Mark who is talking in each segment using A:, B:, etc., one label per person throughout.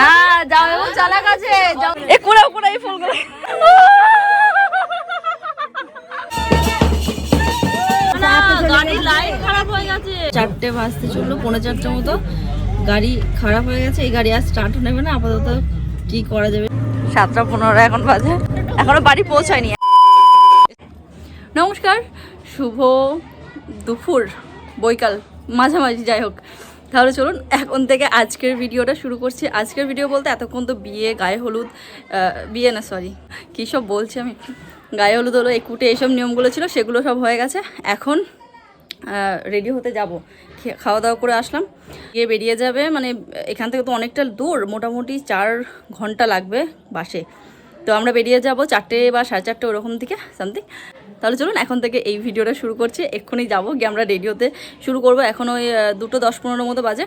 A: না যাও এবং চালাক আছে এ কুড়াও কুড়াও ফুলগুলো। না গাড়ির লাইট খারাপ হয়ে গেছে। চারটে বাজতে চলল পৌনে চারটে মতো। গাড়ি খারাপ হয়ে গেছে এই গাড়ি আর স্টার্ট নেবে না আপাতত কি করা যাবে? সাতটা পনেরো এখন বাজে। এখনও বাড়ি পৌঁছায়নি। নমস্কার শুভ দুপুর বৈকাল। মাঝামাঝি, যাই হোক। তাহলে চলুন, এখন থেকে আজকের ভিডিওটা শুরু করছি। আজকের ভিডিও বলতে এতক্ষণ তো বিয়ে, গায়ে হলুদ বিয়ে না সরি কী সব বলছি আমি? গায়ে হলুদ হলো একুটে এইসব নিয়মগুলো ছিল, সেগুলো সব হয়ে গেছে। এখন রেডি হতে যাব। খাওয়া দাওয়া করে আসলাম। গিয়ে বেরিয়ে যাবে? মানে এখান থেকে তো অনেকটা দূর, মোটামুটি চার ঘণ্টা লাগবে বাসে। তো আমরা বেরিয়ে যাব চারটে বা সাড়ে চারটে ওরকম থেকে সামথিং তাহলে চলুন এখন থেকে এই ভিডিওটা শুরু করছি। এক্ষুনি যাব গিয়ে আমরা রেডিওতে শুরু করব। এখন ওই দুটো দশ পনেরো মতো বাজে।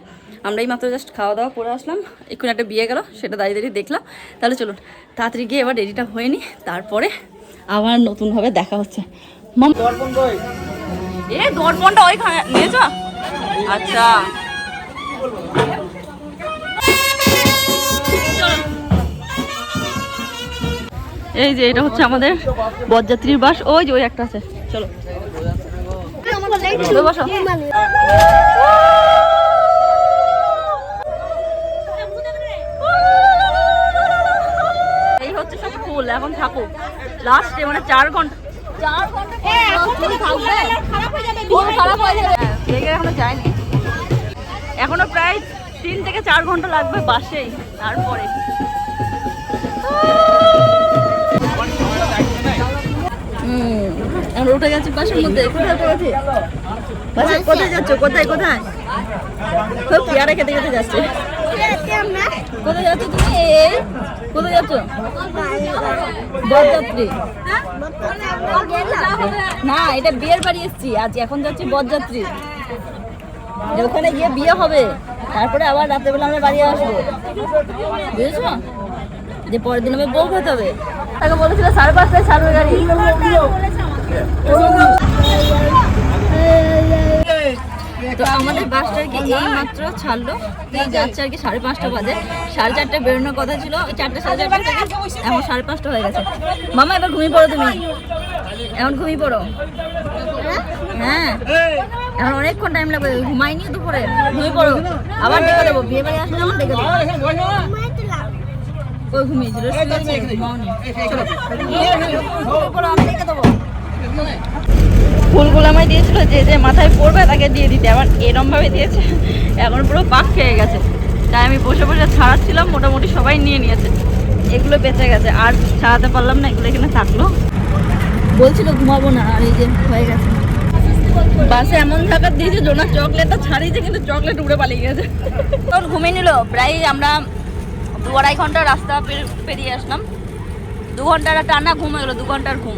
A: আমরা এই মাত্র জাস্ট খাওয়া দাওয়া করে আসলাম। এক্ষুনি একটা বিয়ে গেল সেটা দাঁড়িয়ে দাঁড়িয়ে দেখলাম। তাহলে চলুন তাড়াতাড়ি গিয়ে এবার রেডিটা হয়ে নিই তারপরে আবার নতুনভাবে দেখা হচ্ছে। এ দর্পণটা ওইখানে নিয়েছ? আচ্ছা। এই যে এটা হচ্ছে আমাদের বরযাত্রীর বাস। ওই যে ওই একটা আছে। চলো। বসো। এই হচ্ছে ফুল, এখন লাস্টে মানে চার ঘণ্টা। হয়ে এখনও এখনও প্রায় তিন থেকে চার ঘণ্টা লাগবে বাসেই, তারপরে। আমরা উঠে গেছি বাসের মধ্যে। কোথায় পড়েছি বাসে কোথায় যাচ্ছ? কোথায় কোথায়? সব পেয়ারা খেতে খেতে যাচ্ছে। কোথায় যাচ্ছ তুমি? এই কোথায় যাচ্ছ? বরযাত্রী। না, এটা বিয়ের বাড়ি এসেছি। আজ এখন যাচ্ছি বরযাত্রী। ওখানে গিয়ে বিয়ে হবে, তারপরে আবার রাত্রেবেলা আমরা বাড়ি আসব। বুঝেছ? যে পরের দিন আমি বউ খেতে হবে। তাকে বলেছিল, সাড়ে পাঁচটায় ছাড়বে গাড়ি। তো আমাদের বাসটা কি এই মাত্র ছাড়লো যাচ্ছে আর কি সাড়ে পাঁচটা বাজে। সাড়ে চারটে বেরোনোর কথা ছিল। ওই চারটে সাড়ে চারটে এখন সাড়ে পাঁচটা হয়ে গেছে। মামা, এবার ঘুমিয়ে পড়ো তুমি। এখন ঘুমিয়ে পড়ো। হ্যাঁ। এখন অনেকক্ষণ টাইম লাগবে। ঘুমাইনি দুপুরে। ঘুমিয়ে পড়ো। আবার ডেকে দেবো। বিয়ে বাড়ি আসলে আমার ডেকে দেবো। ঘুমিয়েছিল। ডেকে দেবো। ফুলগুলো আমায় দিয়েছিল, যে যে মাথায় পড়বে তাকে দিয়ে দিতে। আবার এরম ভাবে দিয়েছে, এখন পুরো পাক খেয়ে গেছে। তাই আমি বসে বসে ছাড়াচ্ছিলাম, মোটামুটি সবাই নিয়ে নিয়েছে। এগুলো বেঁচে গেছে, আর ছাড়াতে পারলাম না, এগুলো এখানে থাকল। বলছিল ঘুমাবো না, আর এই যে হয়ে গেছে। বাসে এমন থাকার দিয়েছে জোনা চকলেটটা ছাড়িয়েছে, কিন্তু চকলেট উড়ে পালিয়ে গেছে। তখন ঘুমিয়ে নিল, প্রায় আমরা দু আড়াই ঘণ্টা রাস্তা পেরিয়ে আসলাম। দু ঘণ্টার টানা ঘুম হয়ে গেলো, দু ঘণ্টার ঘুম।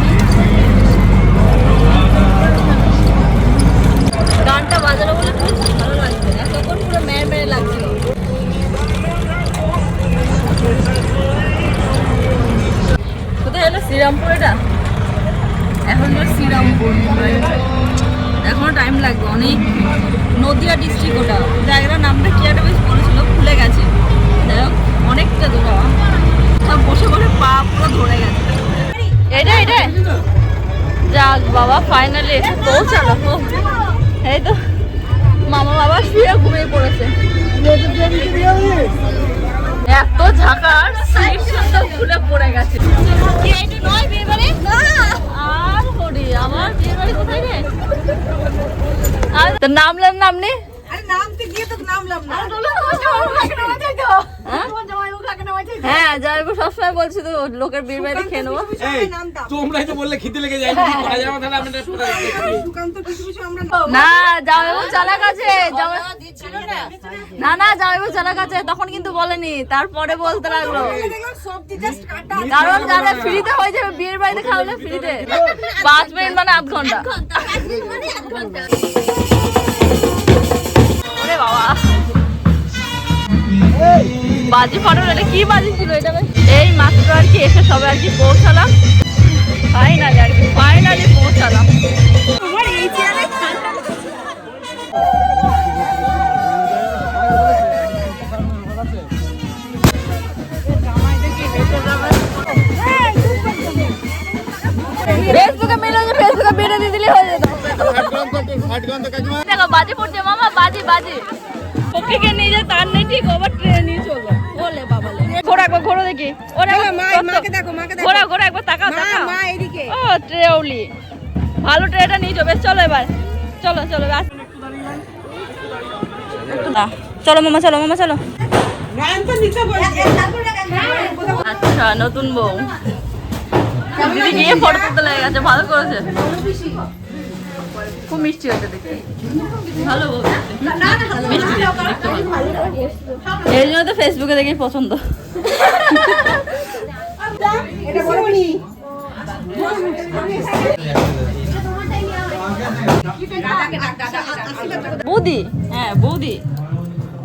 A: শুয়ে ঘুমিয়ে পড়েছে। এত ঝাঁকার সিট সুদ্ধ খুলে পড়ে গেছে। আর হরি, আমার আর তো নামলেন নামনি
B: আরে নামতে গিয়ে তো নামলাম না।
A: হ্যাঁ? হ্যাঁ সবসময় বলছি তো লোকের বিয়ে বাড়ি খেয়ে নেব।
C: তোমরাই তো বললে খিদে লেগে যায়। কি করা যাবে।
B: কিছু কিছু
A: না জামাইবাবু চালাক আছে না না চালাক আছে তখন কিন্তু বলেনি তারপরে বলতে লাগল। কারণ জানে ফ্রিতে হয়ে যাবে বিয়ের বাড়িতে খাওয়ালে ফ্রিতে। পাঁচ মিনিট মানে আধ ঘণ্টা। বাবা। বাজি ফাটল এটা কি বাজি ছিল এটা এই মাত্র আর কি এসে সবাই আর কি পৌঁছালাম। ফাইনালি আর কি ফাইনালি পৌঁছালাম। ফেসবুকে হ্যাঁ, মিলন দেখো বাজে পড়ছে মামা বাজে বাজে। ওকে নিয়ে যা তার নেই ঠিক ওভার ট্রেনে চলো একবার দেখি। ওরে
B: মাকে দেখো মাকে দেখো।
A: ঘোরা ঘোরা একবার তাকাও তাকাও।
B: মা এদিকে
A: ও ট্রেউলি। ভালো ট্রেটা নিয়ে যাবে চলো এবার। চলো চলো চলো মামা চলো মামা চলো। আচ্ছা নতুন বউ। দিদি গিয়ে ফটো তুলতে লেগে গেছে ভালো করেছে। খুব মিষ্টি হয়েছে দেখতে। এই জন্য তো ফেসবুকে দেখেই পছন্দ। বৌদি? হ্যাঁ বৌদি।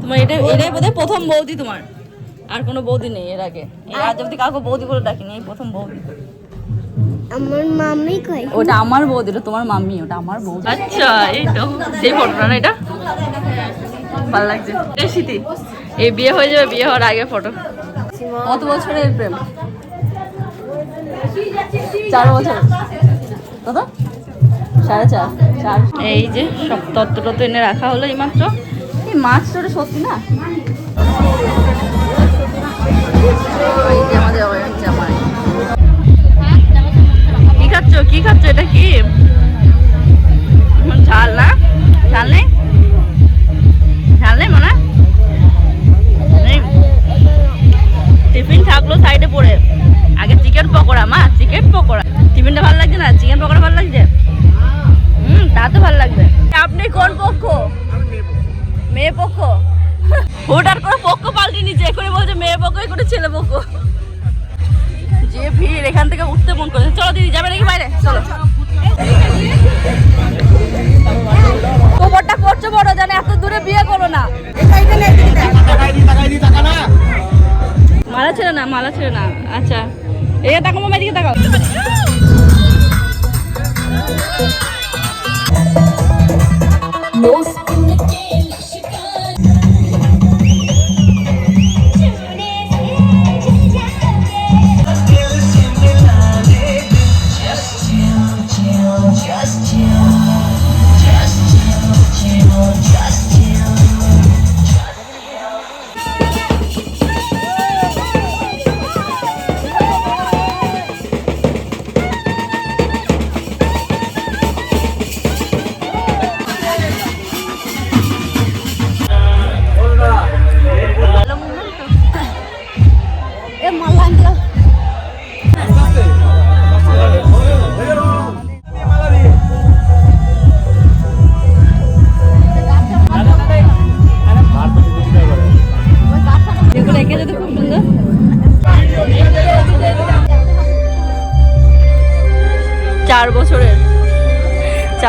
A: তোমার এটা এটাই বোধহয় প্রথম বৌদি তোমার। আর কোনো বৌদি নেই এর আগে। আজ অব্দি কাউকে বৌদি বলে ডাকিনি, এই প্রথম বৌদি।
D: আমার মামি কই
A: ওটা আমার বৌদি ওটা তোমার মাম্মি ওটা আমার বৌদি আচ্ছা এই তো সেই ফটোটা না এটা? ভালো লাগছে। এই স্মৃতি এই বিয়ে হয়ে যাবে বিয়ে হওয়ার আগে ফটো। কত বছরের প্রেম? চার বছর। কত সাড়ে চার। চার। এই যে সব তত্ত্ব এনে রাখা হলো এইমাত্র। এই মাছটা ওটা সত্যি না? কি? ঝাল না? ঝাল নেই? ঝাল নেই মনে? টিফিন থাকল সাইডে পড়ে। আগে চিকেন পকোড়া, মা, চিকেন পকোড়া। টিফিনটা ভালো লাগছে না? চিকেন পকোড়া ভালো লাগছে? হুম, তা তো ভালো লাগবে। আপনি কোন পক্ষ? মেয়ে পক্ষ? হুটার করে পক্ষ পাল্টে নিচে করে বলছে মেয়ে পক্ষ করে ছেলে পক্ষ। যে ভিড়, এখান থেকে উঠতে মন করে চলো দিদি, যাবে নাকি বাইরে? চলো। কোমরটা করছ বড় জানে, এত দূরে বিয়ে করো না। মালা ছিল না, মালা ছিল না। আচ্ছা এই দেখো মামা দিকে তাকাও। ভালো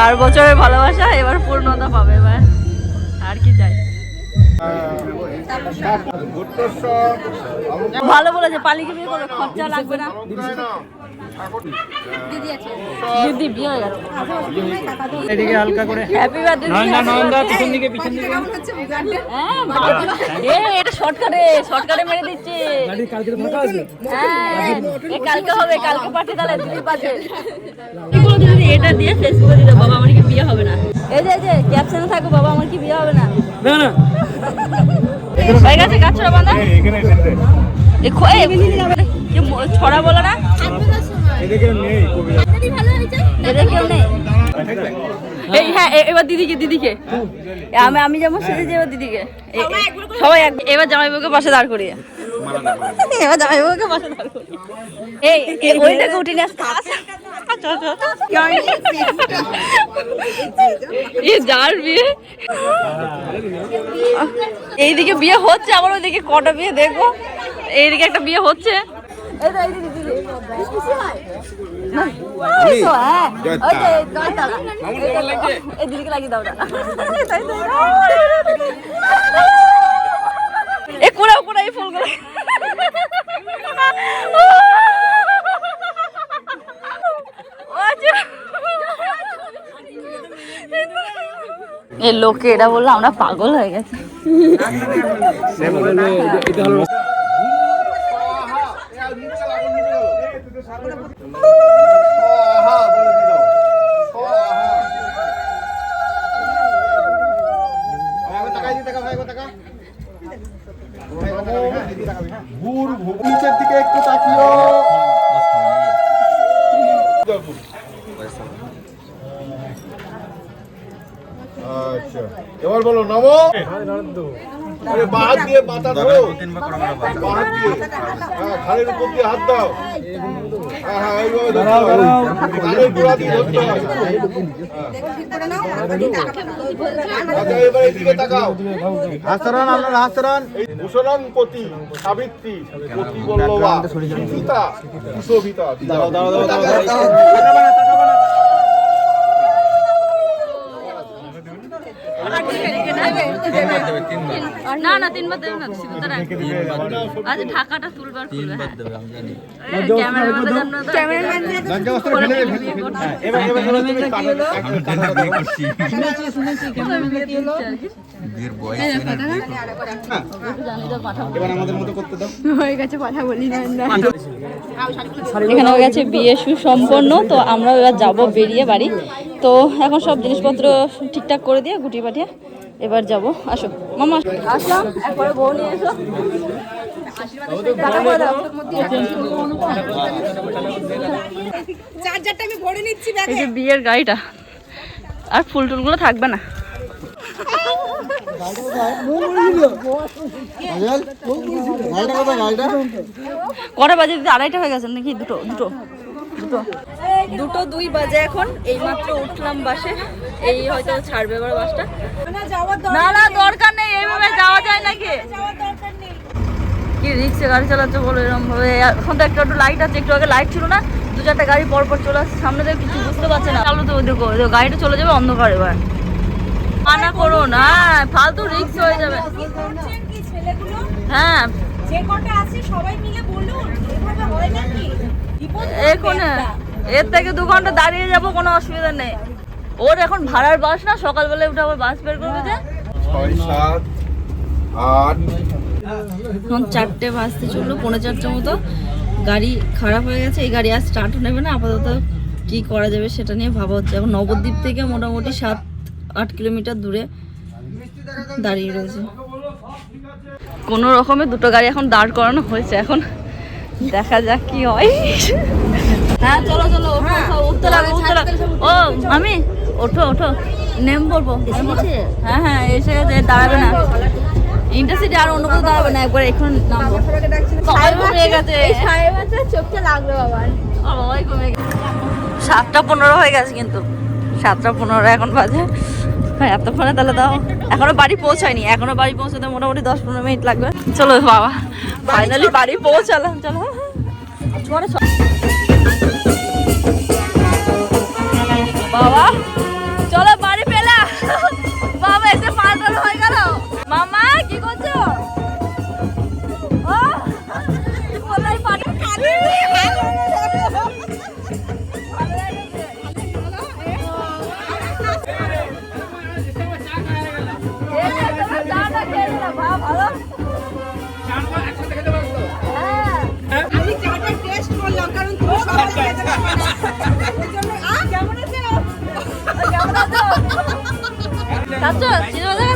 A: চার বছরের ভালোবাসা এবার পূর্ণতা পাবে এবার আর কি চাই। ভালো বলেছে পালিকে বিয়ে করবে খরচা লাগবে না। দিদি বিয়ে হয়ে গেছে।
C: এদিকে হালকা করে।
A: হ্যাপি বার্থডে
C: নয়নদা নয়নদা পিছন দিকে পিছন দিকে।
A: হ্যাঁ এটা শর্টকাটে শর্টকাটে মেরে দিচ্ছে।
C: কালকে ফাঁকা আছে?
A: হ্যাঁ এ কালকে হবে কালকে পাঠিয়ে তাহলে দিদি পাঠিয়ে এগুলো এটা দিয়ে ফেসবুকে দিতে বাবা আমার কি বিয়ে হবে না? এই যে এই যে ক্যাপশনে থাকো বাবা আমার কি বিয়ে হবে না?
C: না না।
A: হয়ে গেছে গাছড়া বাঁধা? ছড়া বলো না।
C: এদিকে নেই কবিতা
A: এদের কেউ নেই। এই হ্যাঁ এবার দিদিকে দিদিকে। আমি আমি যেমন সেজেছি এবার দিদিকে। সবাই এবার জামাইবাবুকে পাশে দাঁড় করিয়ে। এবার জামাইবাবুকে পাশে দাঁড় করিয়ে। এই এই ওইটাকে উঠে নিয়ে আসতে। এ যার বিয়ে। এইদিকে বিয়ে হচ্ছে আবার ওইদিকে কটা বিয়ে দেখব এইদিকে একটা বিয়ে হচ্ছে। হ্যাঁ। এ কুড়াও কুড়াও এই ফুলগুলো। আচ্ছা। লোকে এটা বলল আমরা পাগল হয়ে গেছে
C: এটা হলো
E: এবার বলো নমো আরে দিয়ে মাথা ধরো। বাহাত দিয়ে। হ্যাঁ ঘাড়ের উপর দিয়ে হাত দাও। হ্যাঁ হ্যাঁ এইভাবে ধরতে হবে। ঘাড়ের গোড়া দিয়ে ধরতে হয় আচ্ছা এবার এদিকে তাকাও।
F: হাসরান হাসরান
E: ভূষণাং পতি সাবিত্রী পতি বল্লভা সীতা সুশোভিতা। দাঁড়াও দাঁড়াও দাঁড়াও
A: না না তিনবার দেবে না আচ্ছা ঢাকাটা তুলবার খুলবে হ্যাঁ।
F: দাও।
A: এখানে হয়ে গেছে বিয়ে সুসম্পন্ন তো আমরা এবার যাব বেরিয়ে বাড়ি। তো এখন সব জিনিসপত্র ঠিকঠাক করে দিয়ে গুটি পাঠিয়ে এবার যাব। আসো। মামা। আসলাম একবারে বউ নিয়ে এসো। এই যে বিয়ের গাড়িটা। আর ফুল টুলগুলো থাকবে না। কটা বাজে? দিদি আড়াইটা হয়ে গেছে নাকি? দুটো দুটো দুটো। দুটো দুই বাজে এখন। এইমাত্র উঠলাম বাসে। এই হয়তো ছাড়বে এবার বাসটা।
B: না
A: না না দরকার নেই এইভাবে যাওয়া যায় নাকি? কি রিক্সে গাড়ি চালাচ্ছে বলো এরকম ভাবে? এখন তো একটু একটু লাইট আছে একটু আগে লাইট ছিল না দু চারটা গাড়ি পর পর চলে আসছে সামনে থেকে কিছু বুঝতে পারছে না। চালু তো দেখো গাড়িটা চলে যাবে অন্ধকার এবার। মানা করো না ফালতু রিক্স হয়ে যাবে। হ্যাঁ।
B: যে কটা আছে সবাই মিলে বলুন এভাবে হয় নাকি? বিপদ ঘটবে
A: এখানে। এর থেকে দু ঘণ্টা দাঁড়িয়ে যাব কোনো অসুবিধা নেই। ওর এখন ভাড়ার বাস না? সকালবেলায় উঠে আবার বাস বের করবে যে? এখন চারটে বাজতে চলল পৌনে চারটে মতো। গাড়ি খারাপ হয়ে গেছে এই গাড়ি আর স্টার্টও নেবে না আপাতত কি করা যাবে সেটা নিয়ে ভাবা হচ্ছে। এখন নবদ্বীপ থেকে মোটামুটি সাত আট কিলোমিটার দূরে দাঁড়িয়ে রয়েছে। কোনো রকমে দুটো গাড়ি এখন দাঁড় করানো হয়েছে এখন দেখা যাক কি হয়। হ্যাঁ চলো চলো ওঠো, ওঠো, উঠতে লাগো উঠতে লাগো ও আমি ওঠো ওঠো। নেম বলব। হ্যাঁ হ্যাঁ এসে দাঁড়াবে না। ইন্টারসিটি আর অন্য কোথাও দাঁড়াবে না একবার এখন নামবো। সবাই কমে গেছে।
D: চোখটা লাগল
A: গেছে। সাতটা পনেরো হয়ে গেছে কিন্তু। সাতটা পনেরো এখন বাজে। হ্যাঁ এতক্ষণে তাহলে দাও। এখনও বাড়ি পৌঁছায়নি। এখনও বাড়ি পৌঁছাতে মোটামুটি দশ পনেরো মিনিট লাগবে। চলো বাবা। ফাইনালি বাড়ি পৌঁছালাম চলো। তোমার বাবা মামা কি করছ? ও বলাই পাটা
B: আমি চাটা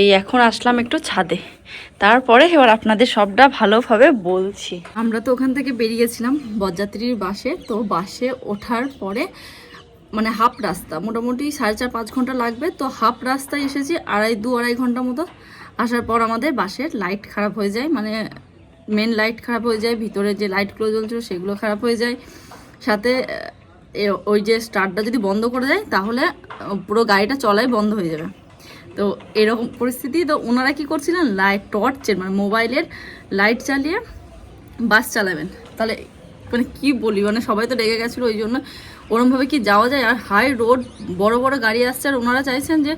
A: এই এখন আসলাম একটু ছাদে। তারপরে এবার আপনাদের সবটা ভালোভাবে বলছি। আমরা তো ওখান থেকে বেরিয়েছিলাম বরযাত্রীর বাসে, তো বাসে ওঠার পরে মানে হাফ রাস্তা, মোটামুটি সাড়ে চার পাঁচ ঘণ্টা লাগবে, তো হাফ রাস্তায় এসেছি আড়াই, দু আড়াই ঘণ্টা মতো। আসার পর আমাদের বাসের লাইট খারাপ হয়ে যায় মানে মেন লাইট খারাপ হয়ে যায়, ভিতরে যে লাইটগুলো জ্বলছিল সেগুলো খারাপ হয়ে যায়। সাথে ওই যে স্টার্টটা যদি বন্ধ করে দেয়, তাহলে পুরো গাড়িটা চলাই বন্ধ হয়ে যাবে। তো এরকম পরিস্থিতি। তো ওনারা কি করছিলেন? লাইট টর্চের মানে মোবাইলের লাইট চালিয়ে বাস চালাবেন। তাহলে মানে কি বলি? মানে সবাই তো রেগে গেছিল ওই জন্য। ওরমভাবে কি যাওয়া যায়? আর হাই রোড বড় বড় গাড়ি আসছে। আর ওনারা চাইছেন যে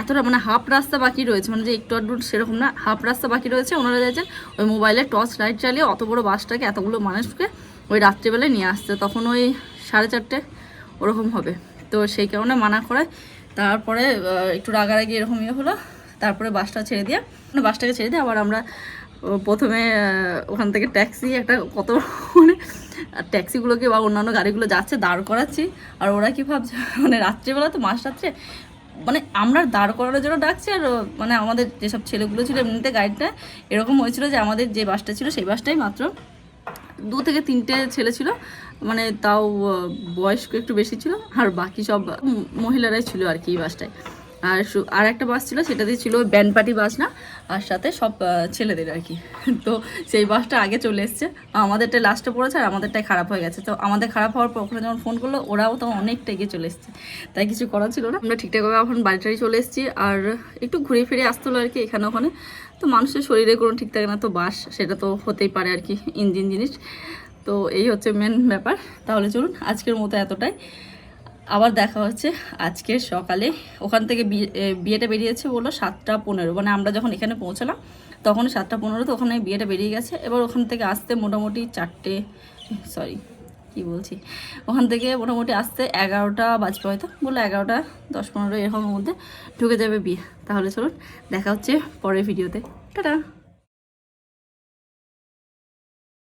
A: এতটা মানে হাফ রাস্তা বাকি রয়েছে। মানে যে একটু আধটু সেরকম না হাফ রাস্তা বাকি রয়েছে। ওনারা চাইছেন ওই মোবাইলে টর্চ লাইট চালিয়ে অত বড় বাসটাকে এতগুলো মানুষকে ওই রাত্রিবেলায় নিয়ে আসতে। তখন ওই সাড়ে চারটে ওরকম হবে। তো সেই কারণে মানা করে তারপরে একটু রাগারাগি এরকম ইয়ে হলো, তারপরে বাসটা ছেড়ে দিয়ে মানে বাসটাকে ছেড়ে দিয়ে আবার আমরা প্রথমে ওখান থেকে ট্যাক্সি একটা কত মানে ট্যাক্সিগুলোকে বা অন্যান্য গাড়িগুলো যাচ্ছে দাঁড় করাচ্ছি, আর ওরা কি ভাবছে মানে রাত্রিবেলা তো মাস রাত্রে মানে আমরা দাঁড় করানোর জন্য ডাকছি, আর মানে আমাদের যেসব ছেলেগুলো ছিল এমনিতে গাড়িটা এরকম হয়েছিল যে আমাদের যে বাসটা ছিল সেই বাসটাই মাত্র দু থেকে তিনটে ছেলে ছিল মানে তাও বয়স্ক একটু বেশি ছিল, আর বাকি সব মহিলারাই ছিল আর কি এই বাসটায়। আর আর একটা বাস ছিল সেটাতে ছিল ব্যান্ড পার্টি বাস না আর সাথে সব ছেলেদের আর কি। তো সেই বাসটা আগে চলে এসছে। আমাদেরটা লাস্টে পড়েছে, আর আমাদেরটাই খারাপ হয়ে গেছে। তো আমাদের খারাপ হওয়ার পর ওখানে যখন ফোন করল, ওরাও তো অনেকটা এগিয়ে চলে এসছে। তাই কিছু করার ছিল না। আমরা ঠিকঠাকভাবে এখন বাড়িটাই চলে এসেছি, আর একটু ঘুরে ফিরে আসতে হলো আর কি এখানে ওখানে। তো মানুষের শরীরে কোনো ঠিক থাকে না, তো বাস, সেটা তো হতেই পারে আর কি, ইঞ্জিন জিনিস। তো এই হচ্ছে মেন ব্যাপার। তাহলে চলুন, আজকের মতো এতটাই। আবার দেখা হচ্ছে আজকের সকালে। ওখান থেকে বিয়ে- বিয়েটা বেরিয়েছে বলল সাতটা পনেরো। মানে আমরা যখন এখানে পৌঁছলাম, তখন সাতটা পনেরো তো ওখানে বিয়েটা বেরিয়ে গেছে। এবার ওখান থেকে আসতে মোটামুটি চারটে সরি কি বলছি? ওখান থেকে মোটামুটি আসতে এগারোটা বাজবে হয়তো। বলল এগারোটা, দশ পনেরো এরকমের মধ্যে ঢুকে যাবে বিয়ে। তাহলে চলুন, দেখা হচ্ছে পরের ভিডিওতে টাটা!